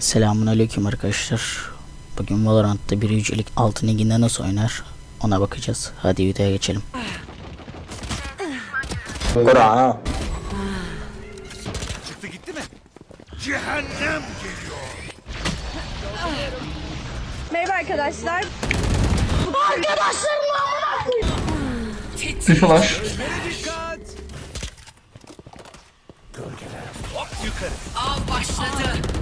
Selamun aleyküm arkadaşlar. Bugün Valorant'ta bir yücelik altın liginde nasıl oynar ona bakacağız. Hadi videoya geçelim. Kur'an Çıktı gitti mi? Cehennem geliyor. Merhaba arkadaşlar. Bir flash. Gölgeler. Hop yukarı.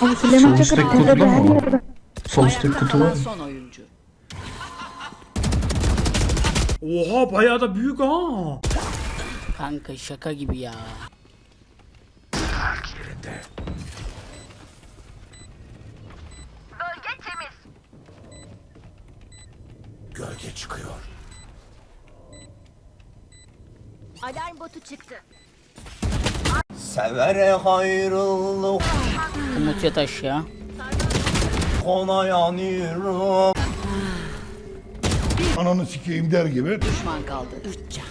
Abi Süleyman Sol Çakır üstteki terörde kutuda her mı? yerde. Sol üstteki kutu var. Son oyuncu. Oha bayağı da büyük ha. Kanka şaka gibi ya. Gölge çıkıyor. Alarm botu çıktı. Severe hayrıllık Umut Yataş ya. ona yanıyorum ananı sikeyim der gibi. Düşman kaldı. Üç can.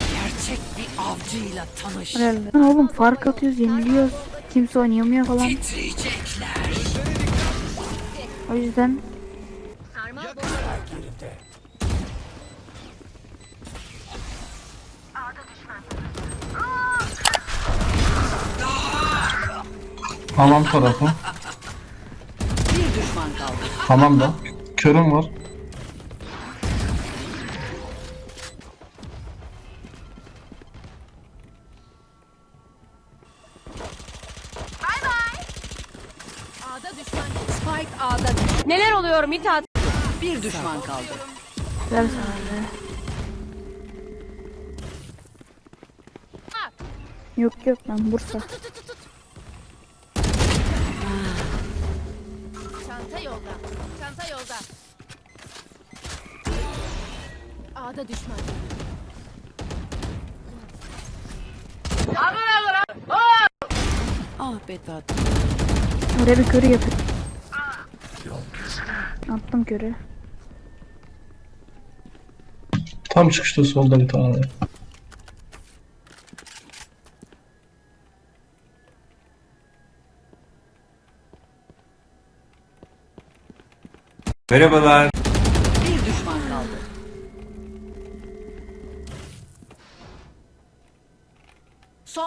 Gerçek bir avcıyla tanış. Herhalde. Lan oğlum fark atıyoruz yeniliyoruz. Kimse oynayamıyor falan. Titriyecekler. O yüzden Hamam tarafı. Bir düşman kaldı. Hamamda. Körüm var. Spike A'da. Neler oluyor Mithat? Bir düşman kaldı. güzel sana. Yok yok lan Bursa. A'da düşman. Ah be tatlım. Oraya bir körü yapıyor. Attım körü. Tam çıkışta solda bir tane. var. Bir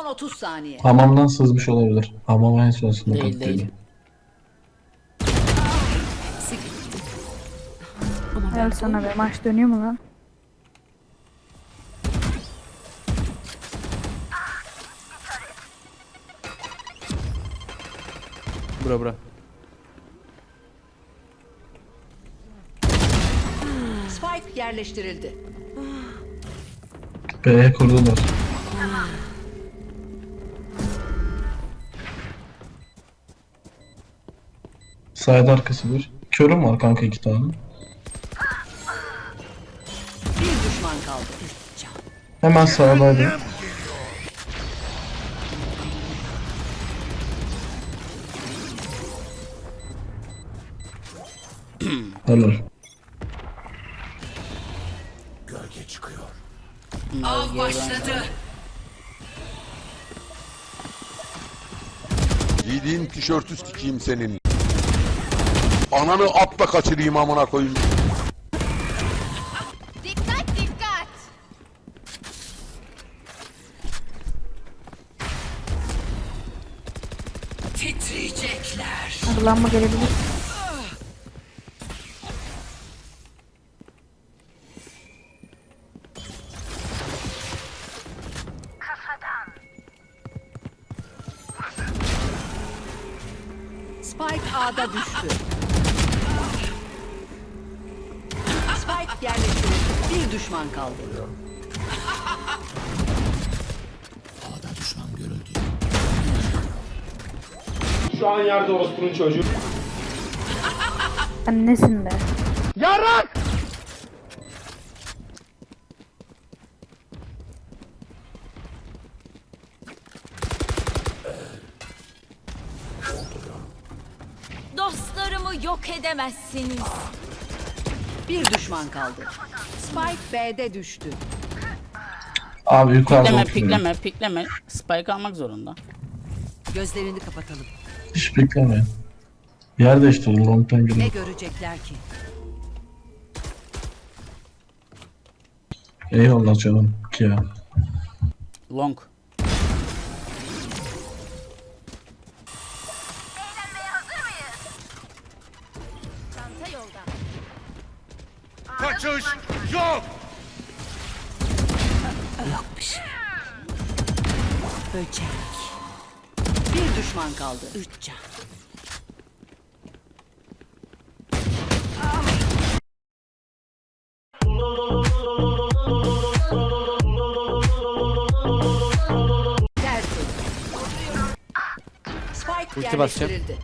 30 saniye. Hamamdan sızmış olabilir. Hamam en sonrasında Değil, değil, değil. Helal sana be maç dönüyor mu lan? Bura bura. Spike yerleştirildi. B'ye kurdular. Side arkası bir. Körüm var kanka iki tane. Bir düşman kaldı. Hemen sağdaydı. Helal. Gölge çıkıyor. Av başladı. Giydiğin tişörtü sikeyim senin. Ananı atla kaçırayım amına koyayım. Dikkat dikkat. Titriyecekler. Hırlanma gelebilir. Bir düşman kaldı. Şu an yerde orospunun çocuğu. Sen nesin be? Dostlarımı yok edemezsiniz. Bir düşman kaldı. Spike B'de düştü. Abi yukarıda Pikleme oturuyor. pikleme pikleme. Spike almak zorunda. Gözlerini kapatalım. Hiç bekleme. Yer değiştirdim long'tan Ne girdim. görecekler ki? Eyvallah canım. Ki ya. Long. Yok. Böcek. Bir düşman kaldı. Üç can. Ulti basacağım. yerleştirildi.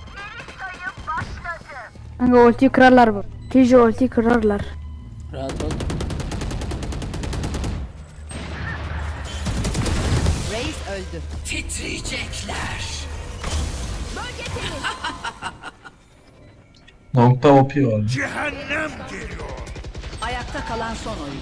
Kanka ultiyi kırarlar bu. Kiji ultiyi kırarlar. Rahat ol. Öldü. Titriyecekler. Long'da OP var. Cehennem geliyor. Ayakta kalan son oyun.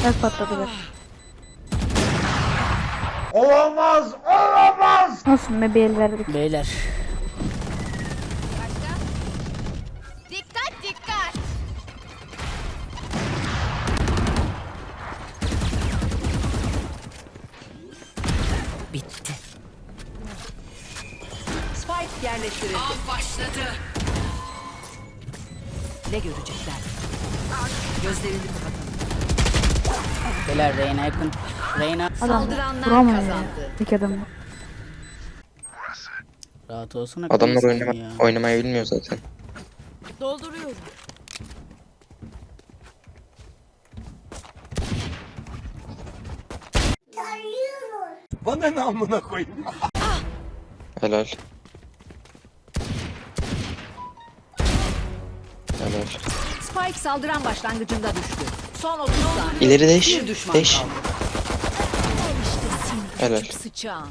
Biraz patladılar. Olamaz, olamaz. Olsun be bir el verdik. Beyler. Dikkat dikkat. Bitti. Spike yerleştirildi. başladı. Ne görecekler? Gözlerini kapatalım. Beyler Reyna yakın. Reyna. Adam Saldıranlar vuramıyor ya. kazandı. İki adamı. Rahat olsana. Adamlar oynama, ya. oynamayı bilmiyor zaten. Dolduruyorum. Bana ne amına koyayım? Helal. Helal. Spike saldıran başlangıcında düştü. Son 30 saniye. İleri deş. Deş. Helal. Sıçağın.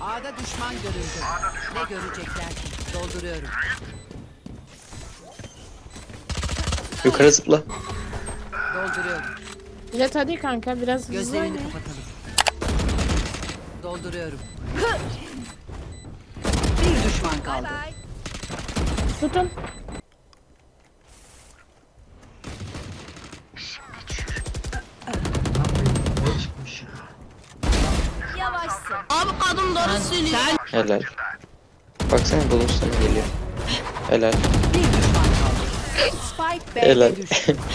A'da düşman görüldü. Ne görecekler ki? Dolduruyorum. Yukarı zıpla. Dolduruyorum. Jet hadi kanka biraz hızlı Gözlerini kapatalım. Dolduruyorum. Bir düşman kaldı. Tutun. Yavaşsın. Helal. Baksana bulun sana geliyor. Helal. Bir düşman kaldı. Spike B'de Helal. düştü.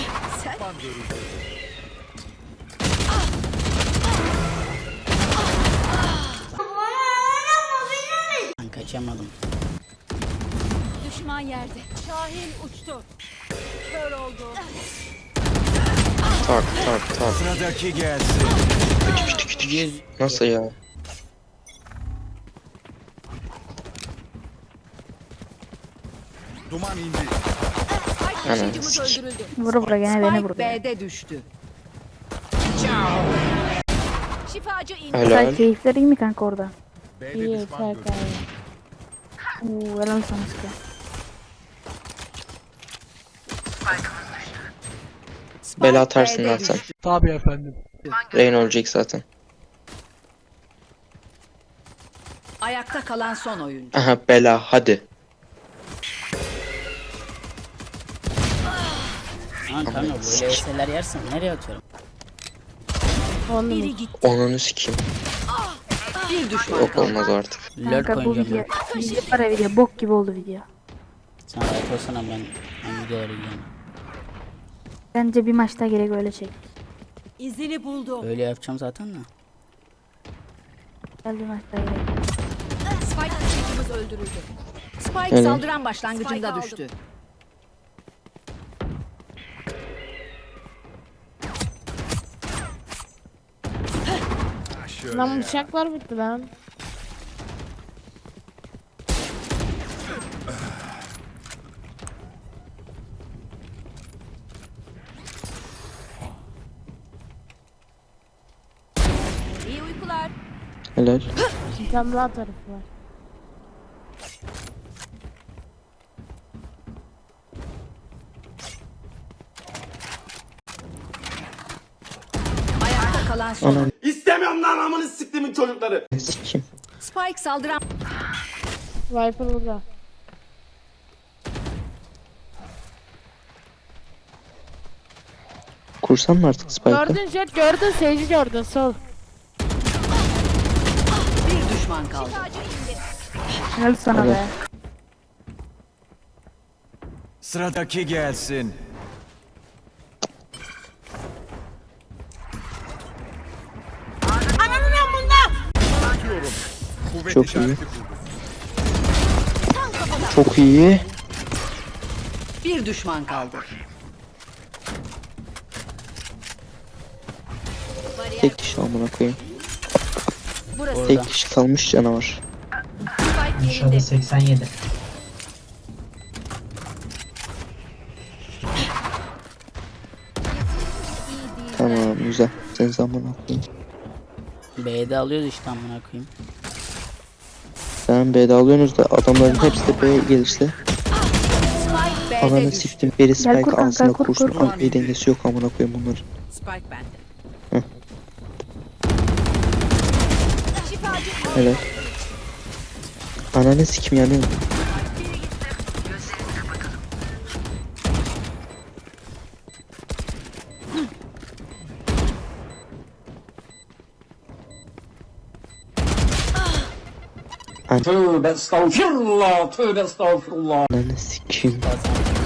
kaçamadım. Düşman yerde. Şahin uçtu. Kör oldu. Tak tak tak. Sıradaki gelsin. 100 Nasıl ya? Duman indi. Öldürüldü. Vura vura gene beni vurdu. B'de düştü. Şifacı indi. Helal. Sen keyifleri iyi mi kanka orada? B'de düşman görüldü. Oo helal sana sıkı. Bela atarsın düştü. Tabii efendim. Rain ölecek zaten. Ayakta kalan son oyuncu. Aha bela hadi. Lan kanka böyle eserler yersen nereye atıyorum? Biri gitti. Onunu sikeyim. Bir düşman Yok kaldı. olmaz artık. Kanka bu video, ben. video ya video bok gibi oldu video. Sen rahat olsana ben, ben videoları izliyorum. Bence bir maçta gerek öyle çek. İzini buldum. Öyle yapacağım zaten de. Gel bir maçta gerek. Spike taşıyıcımız öldürüldü. Spike Helal. saldıran başlangıcında Spike aldım. düştü. Lan bıçaklar bitti lan. İyi uykular. Helal. Bir tane daha tarafı var. Ayakta kalan son. Ananı amını siktimin çocukları. Spike saldıran Viper burada. Kursan mı artık Spike'ı? Gördün jet gördün seyirci gördün sol. bir düşman kaldı. Helal sana Helal. be. Sıradaki gelsin. Çok iyi. işareti. Çok iyi. Bir düşman kaldı. Tek kişi amına koyayım. Burası. Tek kişi kalmış canavar. Spike yerinde. 87. Tamam güzel. Sen zaman koyayım. B'de alıyoruz işte amına koyayım. Sen B'de alıyorsunuz da adamların hepsi de B gelirse ananı siktim. Biri Spike kur, kursun. kur, kur. Abi dengesi yok amına koyayım bunların. Spike bende. Helal. Ananı sikim yani. Tövbe estağfurullah. Tövbe estağfurullah. Ananı sikim. Bazen